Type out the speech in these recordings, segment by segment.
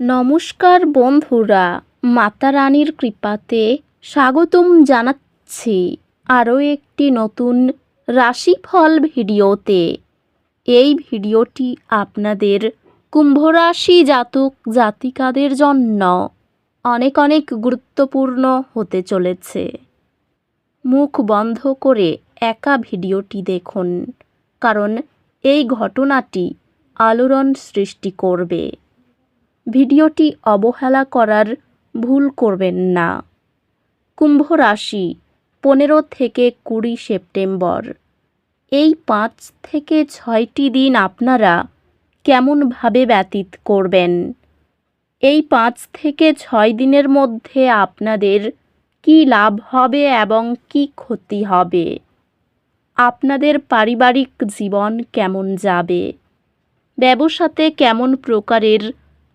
নমস্কার বন্ধুরা, মাতা রানীর কৃপাতে স্বাগতম জানাচ্ছি আরও একটি নতুন রাশিফল ভিডিওতে। এই ভিডিওটি আপনাদের কুম্ভ রাশি জাতক জাতিকাদের জন্য অনেক অনেক গুরুত্বপূর্ণ হতে চলেছে। মুখ বন্ধ করে একা ভিডিওটি দেখুন, কারণ এই ঘটনাটি আলোড়ন সৃষ্টি করবে। ভিডিওটি অবহেলা করার ভুল করবেন না। কুম্ভ রাশি, পনেরো থেকে কুড়ি সেপ্টেম্বর। এই পাঁচ থেকে ছয়টি দিন আপনারা কেমনভাবে ব্যতীত করবেন? এই পাঁচ থেকে ছয় দিনের মধ্যে আপনাদের কী লাভ হবে এবং কী ক্ষতি হবে? আপনাদের পারিবারিক জীবন কেমন যাবে? ব্যবসাতে কেমন প্রকারের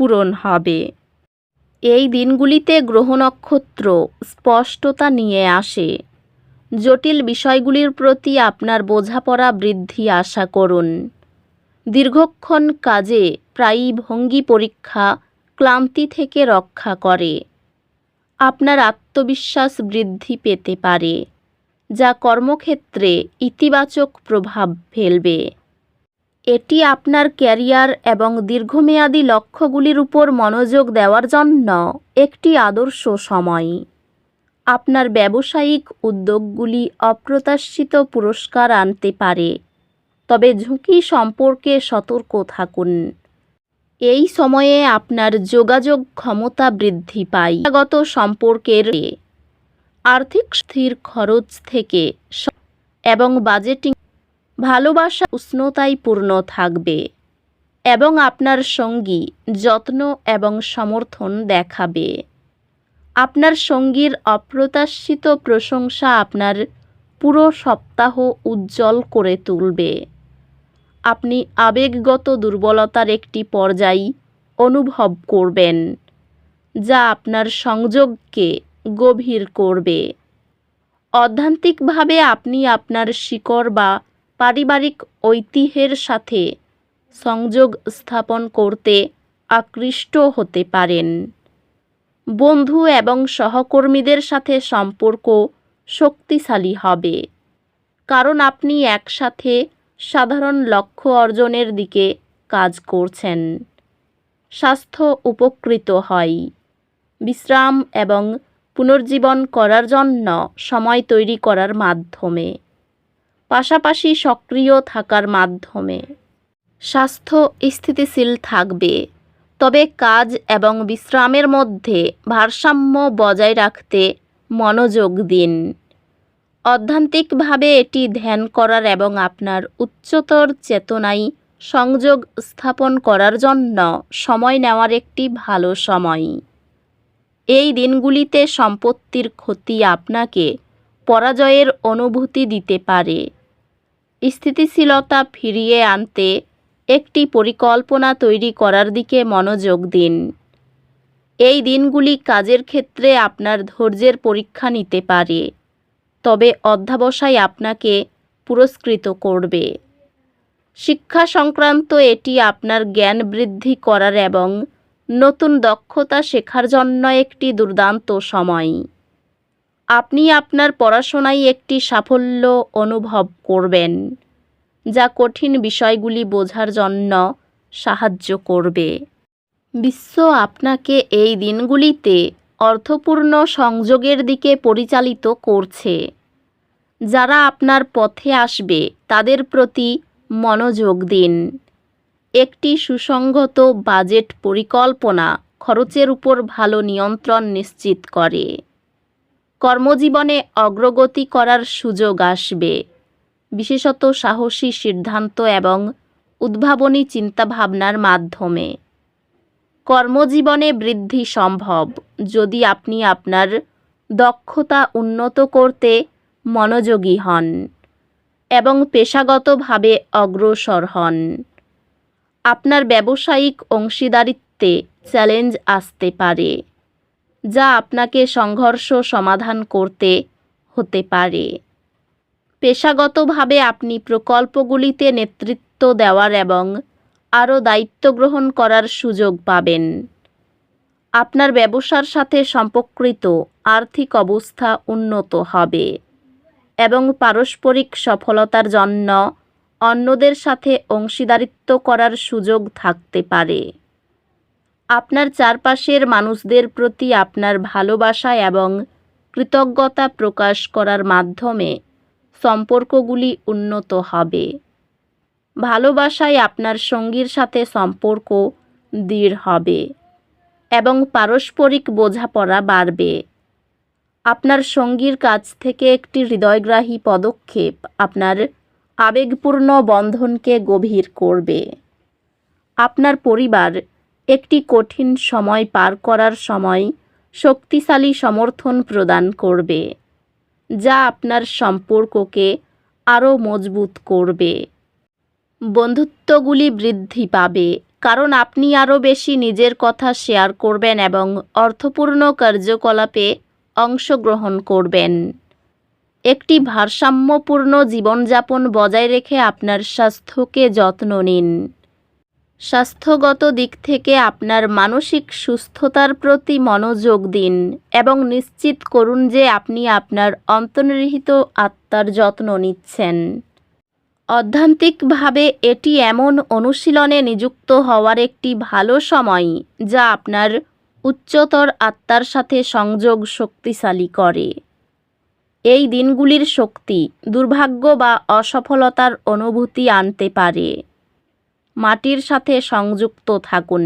পূরণ হবে। এই দিনগুলিতে গ্রহ নক্ষত্র স্পষ্টতা নিয়ে আসে। জটিল বিষয়গুলির প্রতি আপনার বোঝাপড়া বৃদ্ধি আশা করুন। দীর্ঘক্ষণ কাজে প্রায়ই ভঙ্গি পরীক্ষা ক্লান্তি থেকে রক্ষা করে। আপনার আত্মবিশ্বাস বৃদ্ধি পেতে পারে, যা কর্মক্ষেত্রে ইতিবাচক প্রভাব ফেলবে। এটি আপনার ক্যারিয়ার এবং দীর্ঘমেয়াদী লক্ষ্যগুলির উপর মনোযোগ দেওয়ার জন্য একটি আদর্শ সময়। আপনার ব্যবসায়িক উদ্যোগগুলি অপ্রত্যাশিত পুরস্কার আনতে পারে, তবে ঝুঁকি সম্পর্কে সতর্ক থাকুন। এই সময়ে আপনার যোগাযোগ ক্ষমতা বৃদ্ধি পায়। গত সম্পর্কের আর্থিক স্থির খরচ থেকে এবং বাজেটিং ভালোবাসা উষ্ণতায় পূর্ণ থাকবে এবং আপনার সঙ্গী যত্ন এবং সমর্থন দেখাবে। আপনার সঙ্গীর অপ্রত্যাশিত প্রশংসা আপনার পুরো সপ্তাহ উজ্জ্বল করে তুলবে। আপনি আবেগগত দুর্বলতার একটি পর্যায় অনুভব করবেন, যা আপনার সংযোগকে গভীর করবে। অধ্যান্তিকভাবে আপনি আপনার শিকড় বা পারিবারিক ঐতিহ্যের সাথে সংযোগ স্থাপন করতে আকৃষ্ট হতে পারেন। বন্ধু এবং সহকর্মীদের সাথে সম্পর্ক শক্তিশালী হবে। কারণ আপনি একসাথে সাধারণ লক্ষ্য অর্জনের দিকে কাজ করছেন। স্বাস্থ্য উপকৃত হয়। বিশ্রাম এবং পুনর্জীবন করার জন্য সময় তৈরি করার মাধ্যমে। পাশাপাশি সক্রিয় থাকার মাধ্যমে। স্বাস্থ্য স্থিতিশীল থাকবে, তবে কাজ এবং বিশ্রামের মধ্যে ভারসাম্য বজায় রাখতে মনোযোগ দিন। অধ্যান্তিকভাবে এটি ধ্যান করার এবং আপনার উচ্চতর চেতনায় সংযোগ স্থাপন করার জন্য সময় নেওয়ার একটি ভালো সময়। এই দিনগুলিতে সম্পত্তির ক্ষতি আপনাকে পরাজয়ের অনুভূতি দিতে পারে। স্থিতিশীলতা ফিরিয়ে আনতে একটি পরিকল্পনা তৈরি করার দিকে মনোযোগ দিন। এই দিনগুলি কাজের ক্ষেত্রে আপনার ধৈর্যের পরীক্ষা নিতে পারে, তবে অধ্যাবসায় আপনাকে পুরস্কৃত করবে। শিক্ষা সংক্রান্ত এটি আপনার জ্ঞান বৃদ্ধি করার এবং নতুন দক্ষতা শেখার জন্য একটি দুর্দান্ত সময়। আপনি আপনার পড়াশোনায় একটি সাফল্য অনুভব করবেন, যা কঠিন বিষয়গুলি বোঝার জন্য সাহায্য করবে। বিশ্ব আপনাকে এই দিনগুলিতে অর্থপূর্ণ সংযোগের দিকে পরিচালিত করছে। যারা আপনার পথে আসবে, তাদের প্রতি মনোযোগ দিন। একটি সুসংগত বাজেট পরিকল্পনা খরচের উপর ভালো নিয়ন্ত্রণ নিশ্চিত করে। কর্মজীবনে অগ্রগতি করার সুযোগ আসবে। বিশেষত সাহসী সিদ্ধান্ত এবং উদ্ভাবনী চিন্তাভাবনার মাধ্যমে। কর্মজীবনে বৃদ্ধি সম্ভব যদি আপনি আপনার দক্ষতা উন্নত করতে মনোযোগী হন এবং পেশাগতভাবে অগ্রসর হন। আপনার ব্যবসায়িক অংশীদারিত্বে চ্যালেঞ্জ আসতে পারে। যা আপনাকে সংঘর্ষ সমাধান করতে হতে পারে। পেশাগতভাবে আপনি প্রকল্পগুলিতে নেতৃত্ব দেওয়ার এবং আরও দায়িত্ব গ্রহণ করার সুযোগ পাবেন। আপনার ব্যবসার সাথে সম্পর্কিত আর্থিক অবস্থা উন্নত হবে এবং পারস্পরিক সফলতার জন্য অন্যদের সাথে অংশীদারিত্ব করার সুযোগ থাকতে পারে। আপনার চারপাশের মানুষদের প্রতি আপনার ভালোবাসা এবং কৃতজ্ঞতা প্রকাশ করার মাধ্যমে সম্পর্কগুলি উন্নত হবে। ভালোবাসায় আপনার সঙ্গীর সাথে সম্পর্ক দৃঢ় হবে এবং পারস্পরিক বোঝাপড়া বাড়বে। আপনার সঙ্গীর কাছ থেকে একটি হৃদয়গ্রাহী পদক্ষেপ আপনার আবেগপূর্ণ বন্ধনকে গভীর করবে। আপনার পরিবার একটি কঠিন সময় পার করার সময় শক্তিশালী সমর্থন প্রদান করবে, যা আপনার সম্পর্ককে আরও মজবুত করবে। বন্ধুত্বগুলি বৃদ্ধি পাবে, কারণ আপনি আরও বেশি নিজের কথা শেয়ার করবেন এবং অর্থপূর্ণ কার্যকলাপে অংশগ্রহণ করবেন। একটি ভারসাম্যপূর্ণ জীবনযাপন বজায় রেখে আপনার স্বাস্থ্যকে যত্ন নিন। স্বাস্থ্যগত দিক থেকে আপনার মানসিক সুস্থতার প্রতি মনোযোগ দিন এবং নিশ্চিত করুন যে আপনি আপনার অন্তর্নিহিত আত্মার যত্ন নিচ্ছেন। অধ্যান্তিকভাবে এটি এমন অনুশীলনে নিযুক্ত হওয়ার একটি ভালো সময় যা আপনার উচ্চতর আত্মার সাথে সংযোগ শক্তিশালী করে। এই দিনগুলির শক্তি, দুর্ভাগ্য বা অসফলতার অনুভূতি আনতে পারে। মাটির সাথে সংযুক্ত থাকুন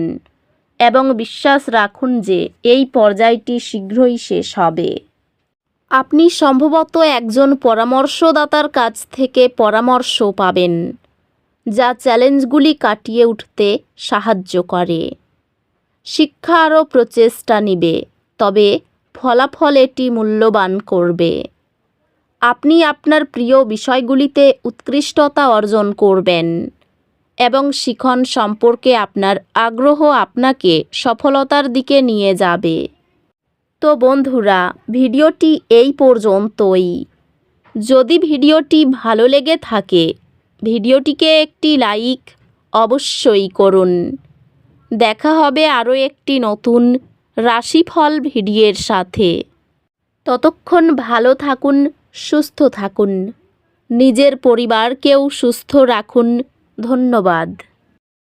এবং বিশ্বাস রাখুন যে এই পর্যায়টি শীঘ্রই শেষ হবে। আপনি সম্ভবত একজন পরামর্শদাতার কাছ থেকে পরামর্শ পাবেন, যা চ্যালেঞ্জগুলি কাটিয়ে উঠতে সাহায্য করে। শিক্ষা আরও প্রচেষ্টা নিবে, তবে ফলাফল এটি মূল্যবান করবে। আপনি আপনার প্রিয় বিষয়গুলিতে উৎকৃষ্টতা অর্জন করবেন। এবং শিখন সম্পর্কে আপনার আগ্রহ আপনাকে সফলতার দিকে নিয়ে যাবে। তো বন্ধুরা, ভিডিওটি এই পর্যন্তই। যদি ভিডিওটি ভালো লেগে থাকে, ভিডিওটিকে একটি লাইক অবশ্যই করুন। দেখা হবে আরও একটি নতুন রাশিফল ভিডিওর সাথে। ততক্ষণ ভালো থাকুন, সুস্থ থাকুন। নিজের পরিবারকেও সুস্থ রাখুন। ধন্যবাদ।